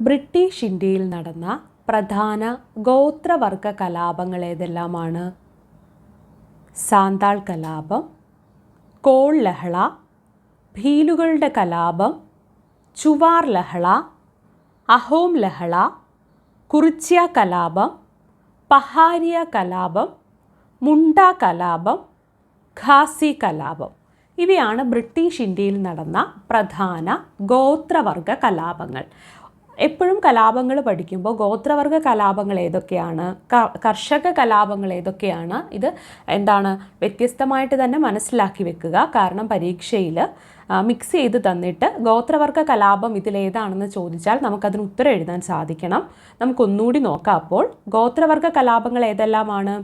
British ഇന്ത്യയിൽ നടന്ന പ്രധാന ഗോത്രവർഗ കലാപങ്ങൾ ഏതെല്ലാമാണ്? സാന്താൾ കലാപം കോൾ ലഹള ഭീലുകളുടെ കലാപം ചുവാർ ലഹള അഹോം ലഹള കുറിച്യ കലാപം പഹാരിയ കലാപം മുണ്ട കലാപം ഖാസി കലാപം. ഇവയാണ് ബ്രിട്ടീഷ് ഇന്ത്യയിൽ നടന്ന പ്രധാന ഗോത്രവർഗ കലാപങ്ങൾ. എപ്പോഴും കലാപങ്ങൾ പഠിക്കുമ്പോൾ ഗോത്രവർഗ കലാപങ്ങൾ ഏതൊക്കെയാണ്? കർഷക കലാപങ്ങൾ ഏതൊക്കെയാണ്? ഇത് എന്താണ് വ്യത്യസ്തമായിട്ട് തന്നെ മനസ്സിലാക്കി വെക്കുക. കാരണം പരീക്ഷയിൽ മിക്സ് ചെയ്ത് തന്നിട്ട് ഗോത്രവർഗ കലാപം ഇതിലേതാണെന്ന് ചോദിച്ചാൽ നമുക്കതിന് ഉത്തരം എഴുതാൻ സാധിക്കണം. നമുക്കൊന്നുകൂടി നോക്കാം അപ്പോൾ. ഗോത്രവർഗ കലാപങ്ങൾ ഏതെല്ലാമാണ്?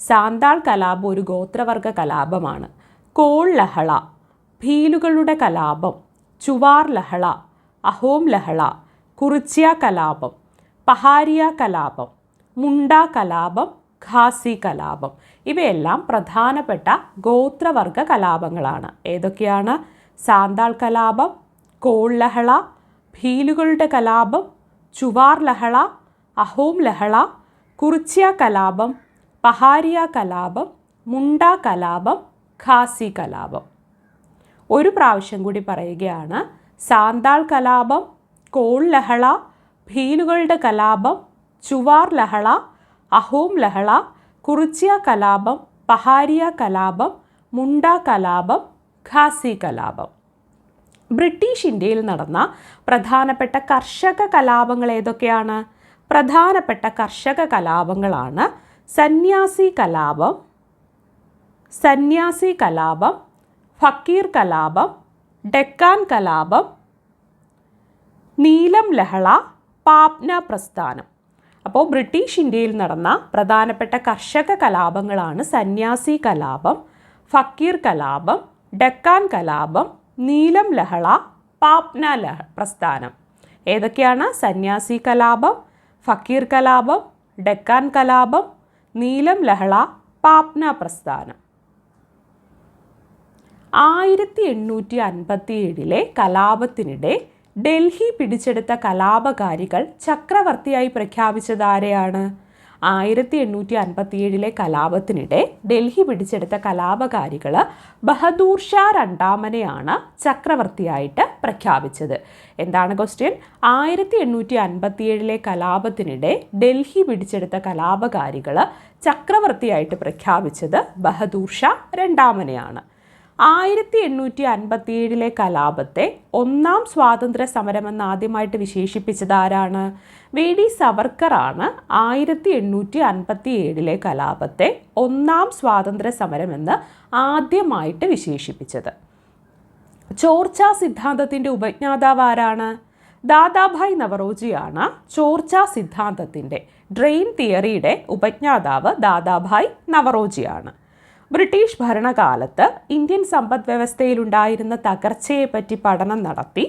സാന്താൾ കലാപം ഒരു ഗോത്രവർഗ കലാപമാണ്. കോൾ ലഹള ഭീലുകളുടെ കലാപം ചുവാർ ലഹള അഹോം ലഹള കുറിച്യ കലാപം പഹാരിയ കലാപം മുണ്ട കലാപം ഖാസി കലാപം ഇവയെല്ലാം പ്രധാനപ്പെട്ട ഗോത്രവർഗ കലാപങ്ങളാണ് ഏതൊക്കെയാണ്? സാന്താൾ കലാപം കോൾ ലഹള ഭീലുകളുടെ കലാപം ചുവാർ ലഹള അഹോം ലഹള കുറിച്യ കലാപം പഹാരിയ കലാപം മുണ്ട കലാപം ഖാസി കലാപം ഒരു പ്രാവശ്യം കൂടി പറയുകയാണ് സാന്താൾ കലാപം കോൾ ലഹള ഭീലുകളുടെ കലാപം ചുവാർ ലഹള അഹോം ലഹള കുറിച്യ കലാപം പഹാരിയ കലാപം മുണ്ട കലാപം ഖാസി കലാപം. ബ്രിട്ടീഷ് ഇന്ത്യയിൽ നടന്ന പ്രധാനപ്പെട്ട കർഷക കലാപങ്ങൾ ഏതൊക്കെയാണ്? പ്രധാനപ്പെട്ട കർഷക കലാപങ്ങളാണ് സന്യാസി കലാപം സന്യാസി കലാപം ഫക്കീർ കലാപം ഡെക്കാൻ കലാപം നീലം ലഹള പാപ്ന പ്രസ്ഥാനം. അപ്പോൾ ബ്രിട്ടീഷ് ഇന്ത്യയിൽ നടന്ന പ്രധാനപ്പെട്ട കർഷക കലാപങ്ങളാണ് സന്യാസി കലാപം ഫക്കീർ കലാപം ഡക്കാൻ കലാപം നീലം ലഹള പാപ്ന ലഹ പ്രസ്ഥാനം. ഏതൊക്കെയാണ്? സന്യാസി കലാപം ഫക്കീർ കലാപം ഡക്കാൻ കലാപം നീലം ലഹള പാപ്ന പ്രസ്ഥാനം. ആയിരത്തി എണ്ണൂറ്റി അൻപത്തി ഏഴിലെ കലാപത്തിനിടെ ഡൽഹി പിടിച്ചെടുത്ത കലാപകാരികൾ ചക്രവർത്തിയായി പ്രഖ്യാപിച്ചത് ആരെയാണ്? ആയിരത്തി എണ്ണൂറ്റി അൻപത്തി ഏഴിലെ കലാപത്തിനിടെ ഡൽഹി പിടിച്ചെടുത്ത കലാപകാരികൾ ബഹദൂർ ഷാ രണ്ടാമനെയാണ് ചക്രവർത്തിയായിട്ട് പ്രഖ്യാപിച്ചത്. എന്താണ് ക്വസ്റ്റ്യൻ ആയിരത്തി എണ്ണൂറ്റി അൻപത്തി ഏഴിലെ കലാപത്തിനിടെ ഡൽഹി പിടിച്ചെടുത്ത കലാപകാരികൾ ചക്രവർത്തിയായിട്ട് പ്രഖ്യാപിച്ചത് ബഹദൂർ ഷാ രണ്ടാമനെയാണ്. ആയിരത്തി എണ്ണൂറ്റി അൻപത്തി ഏഴിലെ കലാപത്തെ ഒന്നാം സ്വാതന്ത്ര്യ സമരമെന്ന് ആദ്യമായിട്ട് വിശേഷിപ്പിച്ചത് ആരാണ്? വി. ഡി. സവർക്കറാണ് ആയിരത്തി എണ്ണൂറ്റി അൻപത്തി ഏഴിലെ കലാപത്തെ ഒന്നാം സ്വാതന്ത്ര്യ സമരമെന്ന് ആദ്യമായിട്ട് വിശേഷിപ്പിച്ചത്. ചോർച്ച സിദ്ധാന്തത്തിന്റെ ഉപജ്ഞാതാവ് ആരാണ്? ദാദാഭായ് നവറോജിയാണ് ചോർച്ച സിദ്ധാന്തത്തിന്റെ ഡ്രെയിൻ തിയറിയുടെ ഉപജ്ഞാതാവ് ദാദാഭായ് നവറോജിയാണ്. ബ്രിട്ടീഷ് ഭരണകാലത്ത് ഇന്ത്യൻ സമ്പദ് വ്യവസ്ഥയിലുണ്ടായിരുന്ന തകർച്ചയെപ്പറ്റി പഠനം നടത്തി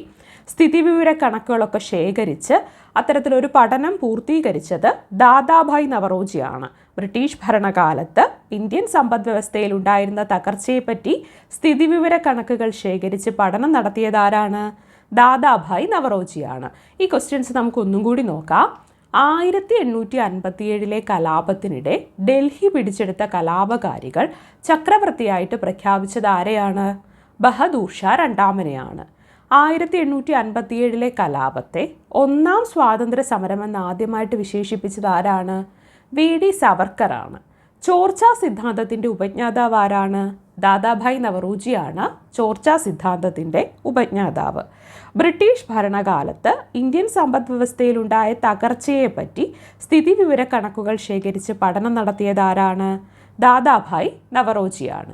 സ്ഥിതിവിവര കണക്കുകളൊക്കെ ശേഖരിച്ച് അത്തരത്തിലൊരു പഠനം പൂർത്തീകരിച്ചത് ദാദാഭായ് നവറോജിയാണ്. ബ്രിട്ടീഷ് ഭരണകാലത്ത് ഇന്ത്യൻ സമ്പദ് വ്യവസ്ഥയിൽ ഉണ്ടായിരുന്ന തകർച്ചയെപ്പറ്റി സ്ഥിതിവിവര കണക്കുകൾ ശേഖരിച്ച് പഠനം നടത്തിയതാരാണ്? ദാദാഭായ് നവറോജിയാണ്. ഈ ക്വസ്റ്റ്യൻസ് നമുക്ക് ഒന്നും കൂടി നോക്കാം. ആയിരത്തി എണ്ണൂറ്റി അൻപത്തിയേഴിലെ കലാപത്തിനിടെ ഡൽഹി പിടിച്ചെടുത്ത കലാപകാരികൾ ചക്രവർത്തിയായിട്ട് പ്രഖ്യാപിച്ചത് ആരെയാണ്? ബഹദൂർ ഷാ രണ്ടാമനെയാണ്. ആയിരത്തി എണ്ണൂറ്റി അൻപത്തിയേഴിലെ കലാപത്തെ ഒന്നാം സ്വാതന്ത്ര്യ സമരമെന്ന് ആദ്യമായിട്ട് വിശേഷിപ്പിച്ചത് ആരാണ്? വി. ഡി. സവർക്കറാണ്. ചോർച്ചാ സിദ്ധാന്തത്തിന്റെ ഉപജ്ഞാതാവ് ആരാണ്? ദാദാഭായ് നവറൂജിയാണ് ചോർച്ച സിദ്ധാന്തത്തിന്റെ ഉപജ്ഞാതാവ്. ബ്രിട്ടീഷ് ഭരണകാലത്ത് ഇന്ത്യൻ സമ്പദ് വ്യവസ്ഥയിലുണ്ടായ തകർച്ചയെപ്പറ്റി സ്ഥിതിവിവര കണക്കുകൾ ശേഖരിച്ച് പഠനം നടത്തിയതാരാണ്? ദാദാഭായ് നവറോജിയാണ്.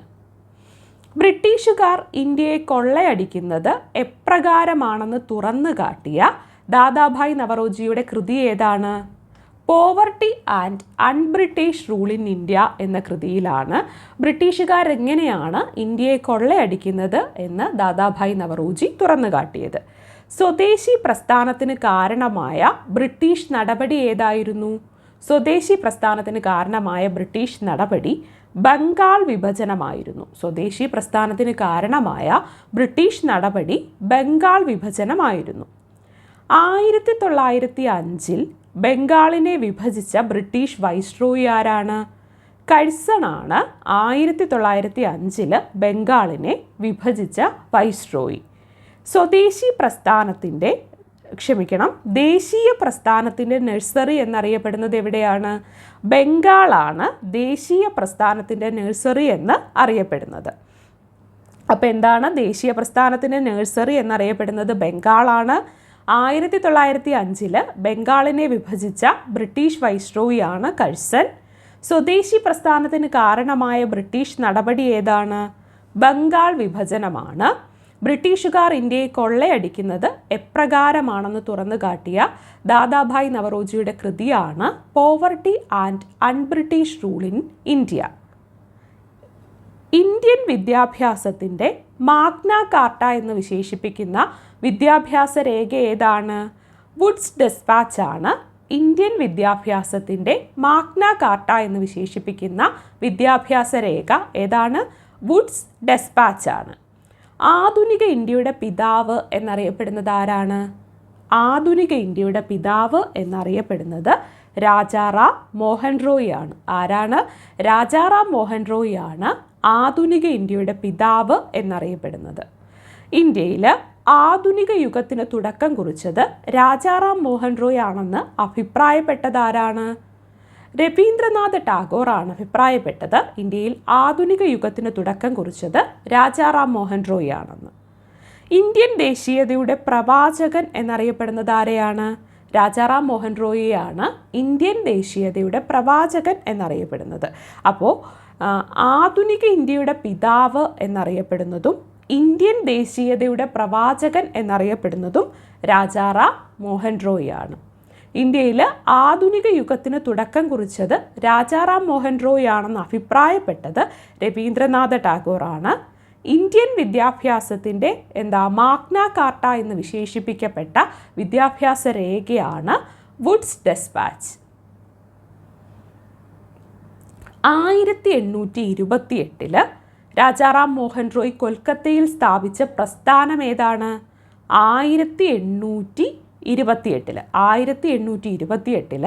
ബ്രിട്ടീഷുകാർ ഇന്ത്യയെ കൊള്ളയടിക്കുന്നത് എപ്രകാരമാണെന്ന് തുറന്നു കാട്ടിയ ദാദാഭായ് നവറോജിയുടെ കൃതി ഏതാണ്? Poverty and unBritish rule in India എന്ന കൃതിയിലാണ്. ബ്രിട്ടീഷുകാർ എങ്ങനെയാണ് ഇന്ത്യയെ കൊള്ളയടിക്കുന്നത് എന്ന് ദാദാഭായ് നവറോജി തുറന്നു കാട്ടിയത്. സ്വദേശി പ്രസ്ഥാനത്തിന് കാരണമായ ബ്രിട്ടീഷ് നടപടി ഏതായിരുന്നു? സ്വദേശി പ്രസ്ഥാനത്തിന് കാരണമായ ബ്രിട്ടീഷ് നടപടി ബംഗാൾ വിഭജനമായിരുന്നു. സ്വദേശി പ്രസ്ഥാനത്തിന് കാരണമായ ബ്രിട്ടീഷ് നടപടി ബംഗാൾ വിഭജനമായിരുന്നു. ആയിരത്തി തൊള്ളായിരത്തി അഞ്ചിൽ ബംഗാളിനെ വിഭജിച്ച ബ്രിട്ടീഷ് വൈസ്രോയി ആരാണ്? കഴ്സണാണ് ആയിരത്തി തൊള്ളായിരത്തി അഞ്ചിൽ ബംഗാളിനെ വിഭജിച്ച വൈസ്രോയി. സ്വദേശി പ്രസ്ഥാനത്തിന്റെ ക്ഷമിക്കണം ദേശീയ പ്രസ്ഥാനത്തിന്റെ നഴ്സറി എന്നറിയപ്പെടുന്നത് എവിടെയാണ്? ബംഗാളാണ് ദേശീയ പ്രസ്ഥാനത്തിന്റെ നഴ്സറി എന്ന് അറിയപ്പെടുന്നത്. അപ്പോൾ എന്താണ് ദേശീയ പ്രസ്ഥാനത്തിന്റെ നഴ്സറി എന്നറിയപ്പെടുന്നത്? ബംഗാളാണ് ആയിരത്തി തൊള്ളായിരത്തി അഞ്ചിൽ ബംഗാളിനെ വിഭജിച്ച ബ്രിട്ടീഷ് വൈസ്രോയിയാണ് കഴ്സൻ സ്വദേശി പ്രസ്ഥാനത്തിന് കാരണമായ ബ്രിട്ടീഷ് നടപടി ഏതാണ്? ബംഗാൾ വിഭജനമാണ്. ബ്രിട്ടീഷുകാർ ഇന്ത്യയെ കൊള്ളയടിക്കുന്നത് എപ്രകാരമാണെന്ന് തുറന്നു കാട്ടിയ ദാദാഭായ് നവറോജിയുടെ കൃതിയാണ് poverty and unBritish rule in India Indian വിദ്യാഭ്യാസത്തിന്റെ മാഗ്ന കാർട്ട എന്ന് വിശേഷിപ്പിക്കുന്ന വിദ്യാഭ്യാസ രേഖ ഏതാണ്? വുഡ്സ് ഡെസ്പാച്ച് ആണ്. ഇന്ത്യൻ വിദ്യാഭ്യാസത്തിന്റെ മാഗ്ന കാർട്ട എന്ന് വിശേഷിപ്പിക്കുന്ന വിദ്യാഭ്യാസ രേഖ ഏതാണ്? വുഡ്സ് ഡെസ്പാച്ച് ആണ്. ആധുനിക ഇന്ത്യയുടെ പിതാവ് എന്നറിയപ്പെടുന്നത് ആരാണ്? ആധുനിക ഇന്ത്യയുടെ പിതാവ് എന്നറിയപ്പെടുന്നത് രാജാറാം മോഹൻ റോയ് ആണ്. ആരാണ്? രാജാറാം മോഹൻ റോയ് ആണ് ആധുനിക ഇന്ത്യയുടെ പിതാവ് എന്നറിയപ്പെടുന്നത്. ഇന്ത്യയിൽ ആധുനിക യുഗത്തിന് തുടക്കം കുറിച്ചത് രാജാറാം മോഹൻ റോയ് ആണെന്ന് അഭിപ്രായപ്പെട്ടത് ആരാണ്? രവീന്ദ്രനാഥ് ടാഗോർ ആണ് അഭിപ്രായപ്പെട്ടത്. ഇന്ത്യയിൽ ആധുനിക യുഗത്തിന് തുടക്കം കുറിച്ചത് രാജാറാം മോഹൻ റോയ് ആണെന്ന്. ഇന്ത്യൻ ദേശീയതയുടെ പ്രവാചകൻ എന്നറിയപ്പെടുന്നത് ആരെയാണ്? രാജാറാം മോഹൻ റോയിയാണ് ഇന്ത്യൻ ദേശീയതയുടെ പ്രവാചകൻ എന്നറിയപ്പെടുന്നത്. അപ്പോൾ ആധുനിക ഇന്ത്യയുടെ പിതാവ് എന്നറിയപ്പെടുന്നതും ഇന്ത്യൻ ദേശീയതയുടെ പ്രവാചകൻ എന്നറിയപ്പെടുന്നതും രാജാറാം മോഹൻ റോയ് ആണ്. ഇന്ത്യയിൽ ആധുനിക യുഗത്തിന് തുടക്കം കുറിച്ചത് രാജാറാം മോഹൻ റോയ് ആണെന്ന് അഭിപ്രായപ്പെട്ടത് രവീന്ദ്രനാഥ ടാഗോർ ആണ്. ഇന്ത്യൻ വിദ്യാഭ്യാസത്തിന്റെ എന്താ മാഗ്ന കാർട്ട എന്ന് വിശേഷിപ്പിക്കപ്പെട്ട വിദ്യാഭ്യാസ രേഖയാണ് വുഡ്സ് ഡെസ്പാച്ച്. ആയിരത്തി എണ്ണൂറ്റി ഇരുപത്തി എട്ടിൽ രാജാറാം മോഹൻ റോയ് കൊൽക്കത്തയിൽ സ്ഥാപിച്ച പ്രസ്ഥാനം ഏതാണ്? ആയിരത്തി എണ്ണൂറ്റി ഇരുപത്തിയെട്ടിൽ ആയിരത്തി എണ്ണൂറ്റി ഇരുപത്തിയെട്ടിൽ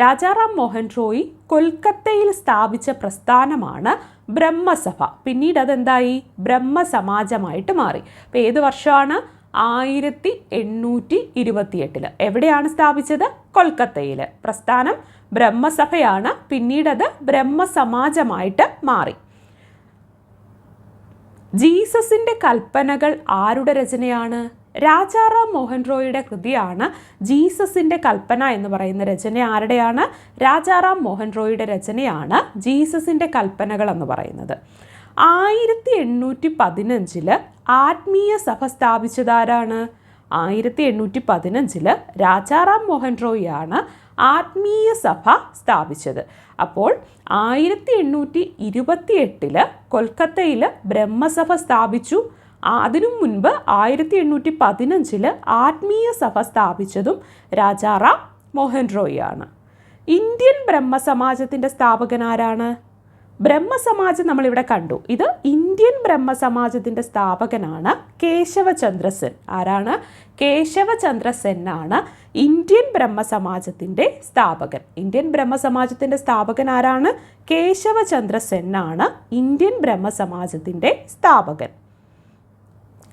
രാജാറാം മോഹൻ റോയ് കൊൽക്കത്തയിൽ സ്ഥാപിച്ച പ്രസ്ഥാനമാണ് ബ്രഹ്മസഭ. പിന്നീട് അതെന്തായി? ബ്രഹ്മസമാജമായിട്ട് മാറി. അപ്പോൾ ഏത് വർഷമാണ്? ആയിരത്തി എണ്ണൂറ്റി ഇരുപത്തിയെട്ടിൽ എവിടെയാണ് സ്ഥാപിച്ചത്? കൊൽക്കത്തയിൽ പ്രസ്ഥാനം ബ്രഹ്മസഭയാണ്. പിന്നീടത് ബ്രഹ്മസമാജമായിട്ട് മാറി. ജീസസിന്റെ കൽപ്പനകൾ ആരുടെ രചനയാണ്? രാജാറാം മോഹൻ റോയിയുടെ കൃതിയാണ് ജീസസിന്റെ കൽപ്പന എന്ന് പറയുന്ന രചന ആരുടെയാണ്? രാജാറാം മോഹൻ റോയിയുടെ രചനയാണ് ജീസസിന്റെ കൽപ്പനകൾ എന്ന് പറയുന്നത്. ആയിരത്തി എണ്ണൂറ്റി പതിനഞ്ചിൽ ആത്മീയ സഭ സ്ഥാപിച്ചതാരാണ് ആയിരത്തി എണ്ണൂറ്റി പതിനഞ്ചിൽ രാജാറാം മോഹൻ റോയിയാണ് ആത്മീയ സഭ സ്ഥാപിച്ചത്. അപ്പോൾ ആയിരത്തി എണ്ണൂറ്റി ഇരുപത്തി എട്ടിൽ കൊൽക്കത്തയിൽ ബ്രഹ്മസഭ സ്ഥാപിച്ചു. അതിനു മുൻപ് ആയിരത്തി എണ്ണൂറ്റി പതിനഞ്ചിൽ ആത്മീയ സഭ സ്ഥാപിച്ചതും രാജാറാം മോഹൻ റോയ് ആണ്. ഇന്ത്യൻ ബ്രഹ്മസമാജത്തിന്റെ സ്ഥാപകൻ ആരാണ് ബ്രഹ്മസമാജം നമ്മളിവിടെ കണ്ടു. ഇത് ഇന്ത്യൻ ബ്രഹ്മസമാജത്തിന്റെ സ്ഥാപകനാണ് കേശവചന്ദ്ര സെൻ ആരാണ്? കേശവചന്ദ്ര സെൻ ആണ് ഇന്ത്യൻ ബ്രഹ്മസമാജത്തിന്റെ സ്ഥാപകൻ. ഇന്ത്യൻ ബ്രഹ്മസമാജത്തിന്റെ സ്ഥാപകൻ ആരാണ്? കേശവചന്ദ്ര സെൻ ആണ് ഇന്ത്യൻ ബ്രഹ്മസമാജത്തിന്റെ സ്ഥാപകൻ.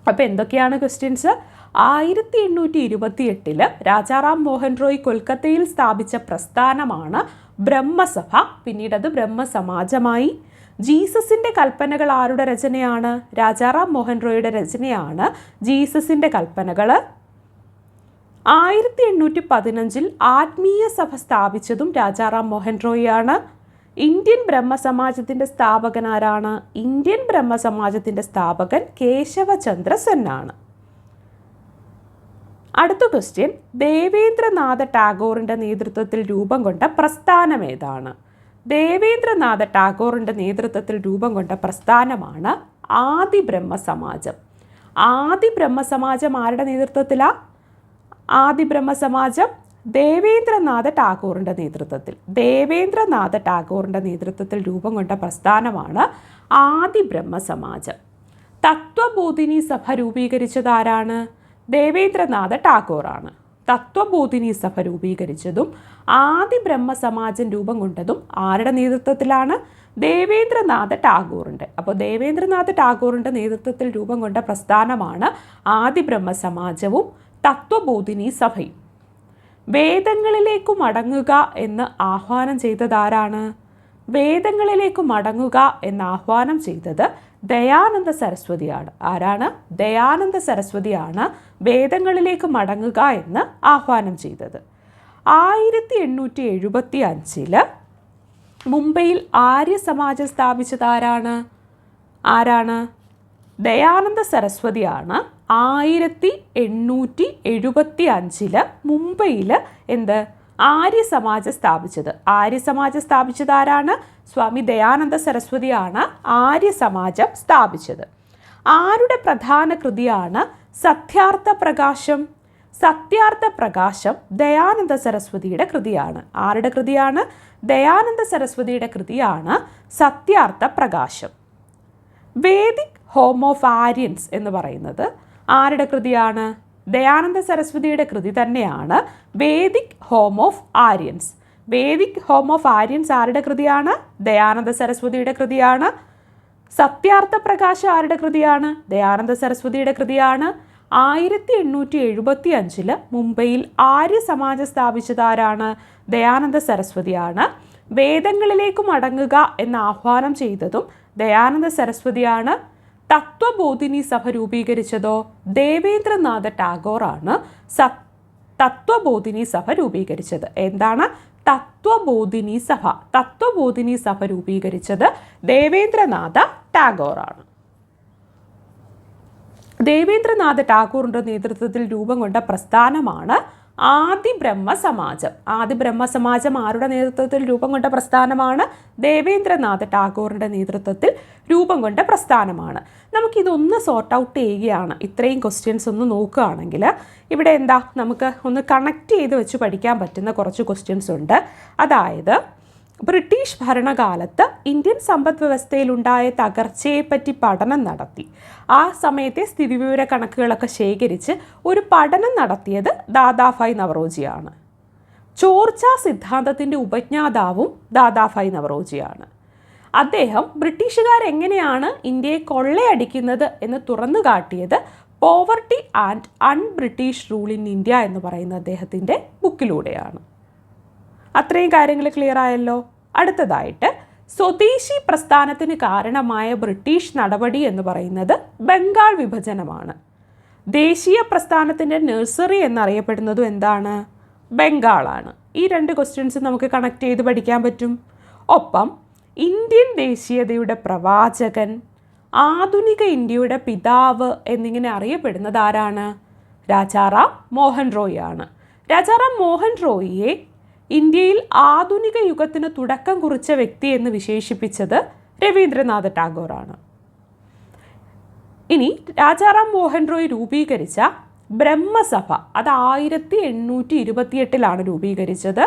അപ്പോൾ എന്തൊക്കെയാണ് ക്വസ്റ്റ്യൻസ് ആയിരത്തി എണ്ണൂറ്റി ഇരുപത്തി എട്ടിൽ രാജാറാം മോഹൻ റോയ് കൊൽക്കത്തയിൽ സ്ഥാപിച്ച പ്രസ്ഥാനമാണ് ബ്രഹ്മസഭ. പിന്നീട് അത് ബ്രഹ്മസമാജമായി. ജീസസിന്റെ കൽപ്പനകൾ ആരുടെ രചനയാണ്? രാജാറാം മോഹൻ റോയുടെ രചനയാണ് ജീസസിന്റെ കൽപ്പനകൾ ആയിരത്തി എണ്ണൂറ്റി പതിനഞ്ചിൽ ആത്മീയ സഭ സ്ഥാപിച്ചതും രാജാറാം മോഹൻ റോയിയാണ് ഇന്ത്യൻ ബ്രഹ്മസമാജത്തിന്റെ സ്ഥാപകൻ ആരാണ്? ഇന്ത്യൻ ബ്രഹ്മസമാജത്തിന്റെ സ്ഥാപകൻ കേശവചന്ദ്ര സെന്നാണ് അടുത്ത ക്വസ്റ്റ്യൻ ദേവേന്ദ്രനാഥ ടാഗോറിന്റെ നേതൃത്വത്തിൽ രൂപം കൊണ്ട പ്രസ്ഥാനം ഏതാണ്? ദേവേന്ദ്രനാഥ ടാഗോറിന്റെ നേതൃത്വത്തിൽ രൂപം കൊണ്ട പ്രസ്ഥാനമാണ് ആദി ബ്രഹ്മസമാജം. ആദി ബ്രഹ്മസമാജം ആരുടെ നേതൃത്വത്തിലാണ് ആദി ബ്രഹ്മസമാജം ദേവേന്ദ്രനാഥ ടാഗോറിന്റെ നേതൃത്വത്തിൽ. ദേവേന്ദ്രനാഥ ടാഗോറിന്റെ നേതൃത്വത്തിൽ രൂപം കൊണ്ട പ്രസ്ഥാനമാണ് ആദി ബ്രഹ്മസമാജം തത്വബോധിനി സഭ രൂപീകരിച്ചത് ആരാണ്? ദേവേന്ദ്രനാഥ ടാഗോറാണ്. തത്വബോധിനി സഭ രൂപീകരിച്ചതും ആദി ബ്രഹ്മ സമാജം രൂപം കൊണ്ടതും ആരുടെ നേതൃത്വത്തിലാണ്? ദേവേന്ദ്രനാഥ ടാഗോറിന്റെ അപ്പോൾ ദേവേന്ദ്രനാഥ ടാഗോറിന്റെ നേതൃത്വത്തിൽ രൂപം കൊണ്ട പ്രസ്ഥാനമാണ് ആദി ബ്രഹ്മ സമാജവും തത്വബോധിനി സഭയും. വേദങ്ങളിലേക്കു മടങ്ങുക എന്ന് ആഹ്വാനം ചെയ്തതാരാണ്? വേദങ്ങളിലേക്ക് മടങ്ങുക എന്ന് ആഹ്വാനം ചെയ്തത് ദയാനന്ദ സരസ്വതിയാണ്. ആരാണ്? ദയാനന്ദ സരസ്വതിയാണ് വേദങ്ങളിലേക്ക് മടങ്ങുക എന്ന് ആഹ്വാനം ചെയ്തത്. ആയിരത്തി എണ്ണൂറ്റി എഴുപത്തി അഞ്ചിൽ മുംബൈയിൽ ആര്യ സമാജം സ്ഥാപിച്ചത് ആരാണ് ആരാണ്? ദയാനന്ദ സരസ്വതിയാണ് ആയിരത്തി എണ്ണൂറ്റി എഴുപത്തി അഞ്ചിൽ മുംബൈയിൽ എന്ത്? ആര്യ സമാജം സ്ഥാപിച്ചത്. ആര്യ സമാജം സ്ഥാപിച്ചത് ആരാണ്? സ്വാമി ദയാനന്ദ സരസ്വതിയാണ് ആര്യ സമാജം സ്ഥാപിച്ചത്. ആരുടെ പ്രധാന കൃതിയാണ് സത്യാർത്ഥ പ്രകാശം? സത്യാർത്ഥ പ്രകാശം ദയാനന്ദ സരസ്വതിയുടെ കൃതിയാണ്. ആരുടെ കൃതിയാണ്? ദയാനന്ദ സരസ്വതിയുടെ കൃതിയാണ് സത്യാർത്ഥ പ്രകാശം. വേദിക് ഹോം ഓഫ് ആര്യൻസ് എന്ന് പറയുന്നത് ആരുടെ കൃതിയാണ്? ദയാനന്ദ സരസ്വതിയുടെ കൃതി തന്നെയാണ്. Vedic home of Aryans. Vedic home of Aryans ആരുടെ കൃതിയാണ്? ദയാനന്ദ സരസ്വതിയുടെ കൃതിയാണ്. സത്യാർത്ഥ പ്രകാശം ആരുടെ കൃതിയാണ്? ദയാനന്ദ സരസ്വതിയുടെ കൃതിയാണ്. ആയിരത്തി എണ്ണൂറ്റി എഴുപത്തി അഞ്ചിൽ മുംബൈയിൽ ആര്യ സമാജം സ്ഥാപിച്ചതാരാണ്? ദയാനന്ദ സരസ്വതിയാണ്. വേദങ്ങളിലേക്ക് മടങ്ങുക എന്ന് ആഹ്വാനം ചെയ്തതും ദയാനന്ദ സരസ്വതിയാണ്. തത്വബോധിനി സഭ രൂപീകരിച്ചതോ ദേവേന്ദ്രനാഥ ടാഗോറാണ് സ തത്വബോധിനി സഭ രൂപീകരിച്ചത്. എന്താണ്? തത്വബോധിനി സഭ. തത്വബോധിനി സഭ രൂപീകരിച്ചത് ദേവേന്ദ്രനാഥ ടാഗോറാണ്. ദേവേന്ദ്രനാഥ ടാഗോറിന്റെ നേതൃത്വത്തിൽ രൂപം കൊണ്ട പ്രസ്ഥാനമാണ് ആദി ബ്രഹ്മ സമാജം ആദി ബ്രഹ്മ സമാജം ആരുടെ നേതൃത്വത്തിൽ രൂപം കൊണ്ട പ്രസ്ഥാനമാണ്? ദേവേന്ദ്രനാഥ് ടാഗോറിന്റെ നേതൃത്വത്തിൽ രൂപം കൊണ്ട പ്രസ്ഥാനമാണ്. നമുക്കിതൊന്ന് സോർട്ട് ഔട്ട് ചെയ്യുകയാണ്. ഇത്രയും ക്വസ്റ്റ്യൻസ് ഒന്ന് നോക്കുകയാണെങ്കിൽ ഇവിടെ എന്താ? നമുക്ക് ഒന്ന് കണക്ട് ചെയ്ത് വെച്ച് പഠിക്കാൻ പറ്റുന്ന കുറച്ച് ക്വസ്റ്റ്യൻസ് ഉണ്ട്. അതായത് ബ്രിട്ടീഷ് ഭരണകാലത്ത് ഇന്ത്യൻ സമ്പദ് വ്യവസ്ഥയിലുണ്ടായ തകർച്ചയെപ്പറ്റി പഠനം നടത്തി. ആ സമയത്തെ സ്ഥിതിവിവര കണക്കുകളൊക്കെ ശേഖരിച്ച് ഒരു പഠനം നടത്തിയത് ദാദാഭായ് നവറോജിയാണ്. ചോർച്ച സിദ്ധാന്തത്തിന്റെ ഉപജ്ഞാതാവും ദാദാഭായ് നവറോജിയാണ്. അദ്ദേഹം ബ്രിട്ടീഷുകാർ എങ്ങനെയാണ് ഇന്ത്യയെ കൊള്ളയടിക്കുന്നത് എന്ന് തുറന്നു കാട്ടിയത് poverty and unBritish rule in India എന്ന് പറയുന്ന അദ്ദേഹത്തിന്റെ ബുക്കിലൂടെയാണ്. അത്രയും കാര്യങ്ങൾ ക്ലിയർ ആയല്ലോ. അടുത്തതായിട്ട് സ്വദേശി പ്രസ്ഥാനത്തിന് കാരണമായ ബ്രിട്ടീഷ് നടപടി എന്ന് പറയുന്നത് ബംഗാൾ വിഭജനമാണ്. ദേശീയ പ്രസ്ഥാനത്തിന്റെ നഴ്സറി എന്നറിയപ്പെടുന്നതും എന്താണ്? ബംഗാളാണ്. ഈ രണ്ട് ക്വസ്റ്റ്യൻസ് നമുക്ക് കണക്ട് ചെയ്ത് പഠിക്കാൻ പറ്റും. ഒപ്പം ഇന്ത്യൻ ദേശീയതയുടെ പ്രവാചകൻ ആധുനിക ഇന്ത്യയുടെ പിതാവ് എന്നിങ്ങനെ അറിയപ്പെടുന്നത് ആരാണ്? രാജാറാം മോഹൻ റോയ് ആണ്. രാജാറാം മോഹൻ റോയിയെ ഇന്ത്യയിൽ ആധുനിക യുഗത്തിന് തുടക്കം കുറിച്ച വ്യക്തി എന്ന് വിശേഷിപ്പിച്ചത് രവീന്ദ്രനാഥ ടാഗോറാണ്. ഇനി രാജാറാം മോഹൻ റോയ് രൂപീകരിച്ച ബ്രഹ്മസഭ അത് ആയിരത്തി എണ്ണൂറ്റി ഇരുപത്തിയെട്ടിലാണ് രൂപീകരിച്ചത്.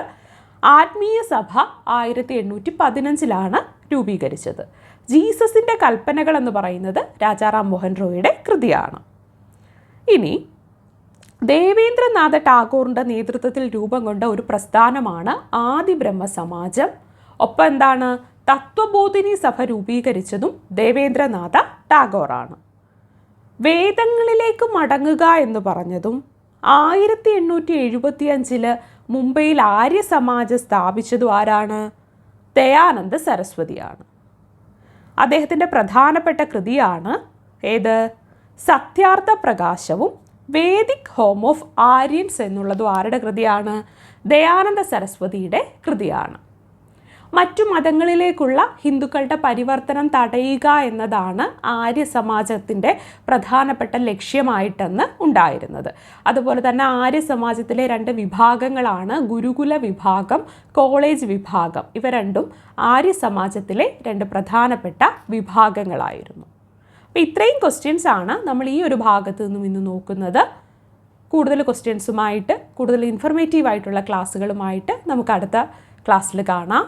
ആത്മീയ സഭ ആയിരത്തി എണ്ണൂറ്റി പതിനഞ്ചിലാണ് രൂപീകരിച്ചത്. ജീസസിന്റെ കൽപ്പനകൾ എന്ന് പറയുന്നത് രാജാറാം മോഹൻ റോയുടെ കൃതിയാണ്. ഇനി ദേവേന്ദ്രനാഥ ടാഗോറിന്റെ നേതൃത്വത്തിൽ രൂപം കൊണ്ട ഒരു പ്രസ്ഥാനമാണ് ആദി ബ്രഹ്മ സമാജം ഒപ്പം എന്താണ്? തത്വബോധിനി സഭ രൂപീകരിച്ചതും ദേവേന്ദ്രനാഥ ടാഗോറാണ്. വേദങ്ങളിലേക്ക് മടങ്ങുക എന്ന് പറഞ്ഞതും ആയിരത്തി എണ്ണൂറ്റി എഴുപത്തി അഞ്ചിൽ മുംബൈയിൽ ആര്യ സമാജം സ്ഥാപിച്ചതും ആരാണ്? ദയാനന്ദ സരസ്വതിയാണ്. അദ്ദേഹത്തിന്റെ പ്രധാനപ്പെട്ട കൃതിയാണ് ഏത്? സത്യാർത്ഥ പ്രകാശവും വേദിക് ഹോം ഓഫ് ആര്യൻസ് എന്നുള്ളതും ആരുടെ കൃതിയാണ്? ദയാനന്ദ സരസ്വതിയുടെ കൃതിയാണ്. മറ്റു മതങ്ങളിലേക്കുള്ള ഹിന്ദുക്കളുടെ പരിവർത്തനം തടയുക എന്നതാണ് ആര്യ സമാജത്തിന്റെ പ്രധാനപ്പെട്ട ലക്ഷ്യമായിട്ടെന്ന് ഉണ്ടായിരുന്നത്. അതുപോലെ തന്നെ ആര്യ സമാജത്തിലെ രണ്ട് വിഭാഗങ്ങളാണ് ഗുരുകുല വിഭാഗം കോളേജ് വിഭാഗം. ഇവ രണ്ടും ആര്യ സമാജത്തിലെ രണ്ട് പ്രധാനപ്പെട്ട വിഭാഗങ്ങളായിരുന്നു. അപ്പോൾ ഇത്രയും ക്വസ്റ്റ്യൻസ് ആണ് നമ്മൾ ഈ ഒരു ഭാഗത്ത് നിന്നും ഇന്ന് നോക്കുന്നത്. കൂടുതൽ ക്വസ്റ്റ്യൻസുമായിട്ട് കൂടുതൽ ഇൻഫർമേറ്റീവ് ആയിട്ടുള്ള ക്ലാസ്സുകളുമായിട്ട് നമുക്ക് അടുത്ത ക്ലാസ്സിൽ കാണാം.